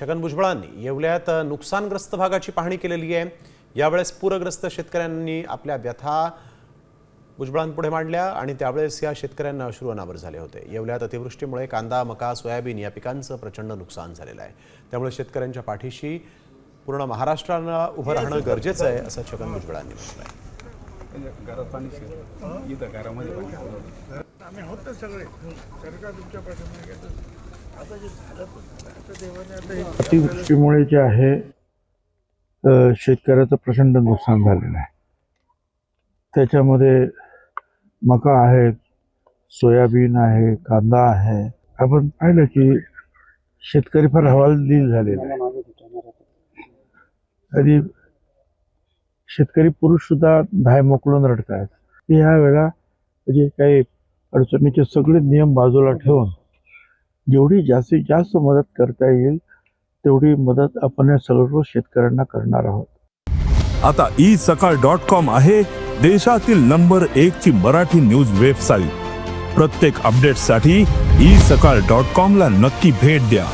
छगन भुजबळांनी येवल्यात नुकसानग्रस्त भागाची पाहणी केलेली आहे. यावेळेस पूरग्रस्त शेतकऱ्यांनी आपल्या व्यथा भुजबळांपुढे मांडल्या आणि त्यावेळेस या शेतकऱ्यांना अश्रू अनावर झाले होते. येवल्यात अतिवृष्टीमुळे कांदा मका सोयाबीन या पिकांचं प्रचंड नुकसान झालेलं आहे. त्यामुळे शेतकऱ्यांच्या पाठीशी पूर्ण महाराष्ट्रानं उभं राहणं गरजेचं आहे असं छगन भुजबळांनी म्हटलं आहे. अतिवृष्टीमुळे जे आहे शेतकऱ्याचं प्रचंड नुकसान झालेलं आहे. त्याच्यामध्ये मका आहे सोयाबीन आहे कांदा आहे. आपण पाहिलं की शेतकरी फार हवालदिल झालेला आहे. आणि शेतकरी पुरुष सुद्धा धाय मोकळून रडत आहेत ह्या म्हणजे काही अडचणीचे सगळे नियम बाजूला ठेवून जेवढी जास्तीत जास्त मदत करता येईल तेवढी मदत आपण या सर्व शेतकऱ्यांना करणार आहोत. आता ई सकाळ डॉट कॉम आहे देशातील नंबर एक ची मराठी न्यूज वेबसाईट. प्रत्येक अपडेटसाठी ई सकाळ डॉट कॉम ला नक्की भेट द्या.